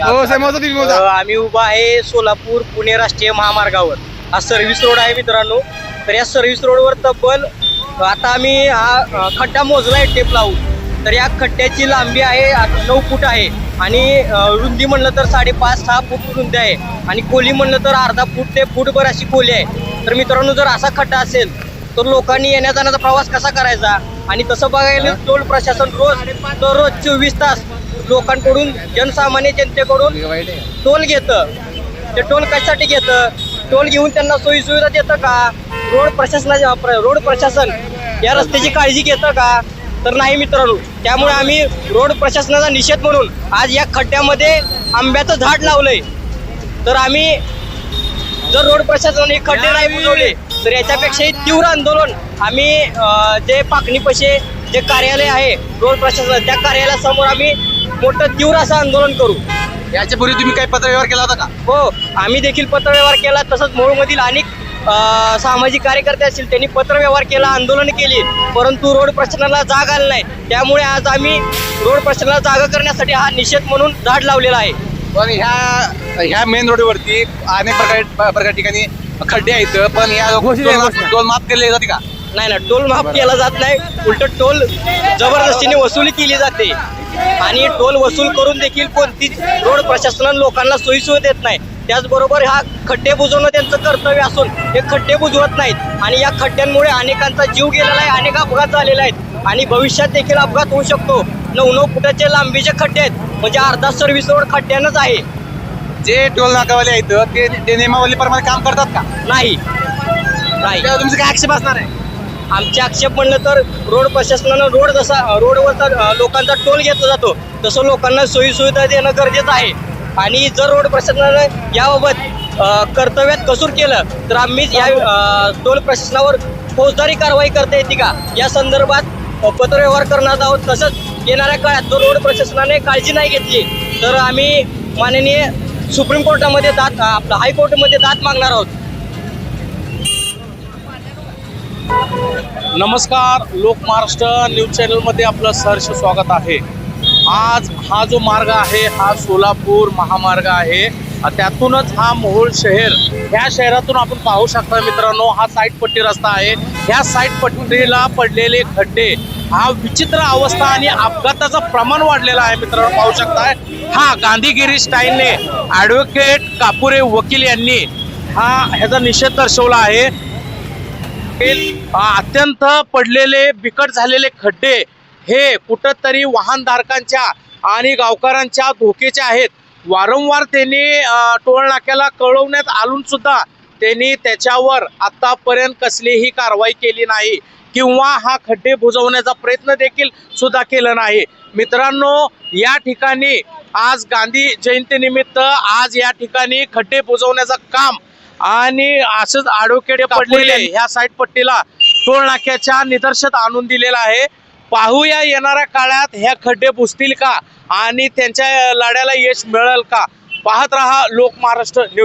हो मोजा तुम्ही मोजा. आम्ही उभा आहे सोलापूर पुणे राष्ट्रीय महामार्गावर. हा सर्व्हिस रोड आहे मित्रांनो. तर या सर्व्हिस रोडवर तब्बल आता आम्ही हा खड्डा मोजला आहे टेप लावून. तर या खड्ड्याची लांबी आहे नऊ फूट आहे. आणि रुंदी म्हणलं तर साडेपाच सहा फूट रुंदी आहे. आणि खोली म्हणलं तर अर्धा फूट ते फूटभर अशी खोली आहे. तर मित्रांनो जर असा खड्डा असेल तर लोकांनी येण्या जाण्याचा प्रवास कसा करायचा? आणि तसं बघायला टोल प्रशासन रोज दररोज चोवीस तास लोकांकडून जनसामान्य जनतेकडून टोल घेतं. ते टोल कशासाठी घेतं? टोल घेऊन त्यांना सोयी सुविधा देतं का? रोड प्रशासनाच्या प्र- रोड प्रशासन या रस्त्याची काळजी घेतं का? तर नाही मित्रांनो त्यामुळे आम्ही रोड प्रशासनाचा निषेध म्हणून आज या खड्ड्यामध्ये आंब्याचं झाड लावलंय. तर आम्ही जर रोड प्रशासनाने खड्डे नाही बुजवले तर याच्यापेक्षाही तीव्र आंदोलन आम्ही जे पाकणी पाकणीपाशी जे कार्यालय आहे रोड प्रशासन त्या कार्यालयासमोर आम्ही मोठं तीव्र असं आंदोलन करू. याच्या पूर्वी तुम्ही काही पत्रव्यवहार केला होता का? हो आम्ही देखील पत्रव्यवहार केला. तसंच मोहोळमधील अनेक सामाजिक कार्यकर्ते असतील त्यांनी पत्रव्यवहार केला आंदोलन केली. परंतु रोड प्रशासनाला जाग आली नाही. त्यामुळे आज आम्ही रोड प्रशासनाला जागा करण्यासाठी हा निषेध म्हणून झाड लावलेला आहे. पण ह्या ह्या मेन रोडवरती अनेक प्रकार प्रकार ठिकाणी खड्डे आहेत पण या टोल माफ केले जाते का? नाही ना टोल माफ केला जात नाही. उलट टोल जबरदस्तीने वसुली केली जाते. आणि टोल वसूल करून देखील कोणतीच रोड प्रशासनानं लोकांना सोयी सुविधा देत नाही. त्याचबरोबर हा खड्डे बुजवणं त्यांचं कर्तव्य असून हे खड्डे बुजवत नाहीत. आणि या खड्ड्यांमुळे अनेकांचा जीव गेलेला आहे अनेक अपघात झालेले आहेत. आणि भविष्यात देखील अपघात होऊ शकतो. नऊ नऊ फुटाचे लांबीचे खड्डे आहेत म्हणजे अर्धा सर्व्हिस रोड खड्ड्यानंच आहे. जे टोल नाकावाले आहेत ते नियमावलीप्रमाणे काम करतात का? नाही. तुमचं काय आक्षेप असणार आहे? आमचे आक्षेप म्हणलं तर रोड प्रशासनानं रोड जसा रोडवरचा लोकांचा टोल घेतला जातो तसं लोकांना सोयीसुविधा देणं गरजेचं आहे. आणि जर रोड प्रशासनानं याबाबत कर्तव्यात कसूर केलं तर आम्ही या टोल प्रशासनावर फौजदारी कारवाई करता येते का? या संदर्भात पत्रव्यवहार करणार आहोत. तसंच येणाऱ्या काळात जर रोड प्रशासनाने काळजी नाही घेतली तर आम्ही माननीय सुप्रीम कोर्टामध्ये दात आपलं हायकोर्टमध्ये दात मागणार आहोत. नमस्कार लोक महाराष्ट्र न्यूज चॅनलमध्ये आपलं सहर्ष स्वागत आहे. आज हा जो मार्ग आहे हा सोलापूर महामार्ग आहे. त्यातूनच हा मोहोळ शहर ह्या शहरातून आपण पाहू शकता मित्रांनो हा साईटपट्टी रस्ता आहे. ह्या साईड पट्टीला पडलेले खड्डे हा विचित्र अवस्था आणि अपघाताचं प्रमाण वाढलेलं आहे मित्रांनो पाहू शकताय. हा गांधीगिरी स्टाईलने ॲडव्होकेट कापुरे वकील यांनी हा ह्याचा निषेध दर्शवला आहे. अत्यंत पडलेले बिकट झालेले खड्डे हे कुठंतरी वाहनधारकांच्या आणि गावकऱ्यांच्या धोकेचे आहेत. वारंवार त्यांनी टोळनाक्याला नाक्याला कळवण्यात आलून सुद्धा त्यांनी त्याच्यावर आतापर्यंत कसलीही कारवाई केली नाही किंवा हा खड्डे बुजवण्याचा प्रयत्न देखील सुद्धा केला नाही. मित्रांनो या ठिकाणी आज गांधी जयंतीनिमित्त आज या ठिकाणी खड्डे बुजवण्याचं काम आणि असंच आडोकेड पडलेले. ह्या साईड पट्टीला टोल नाक्याच्या निदर्शनात आणून दिलेला आहे. पाहूया येणाऱ्या काळात ह्या खड्डे बुजतील का? आणि त्यांच्या लढ्याला यश मिळेल का? पाहत रहा लोक महाराष्ट्र न्यूज.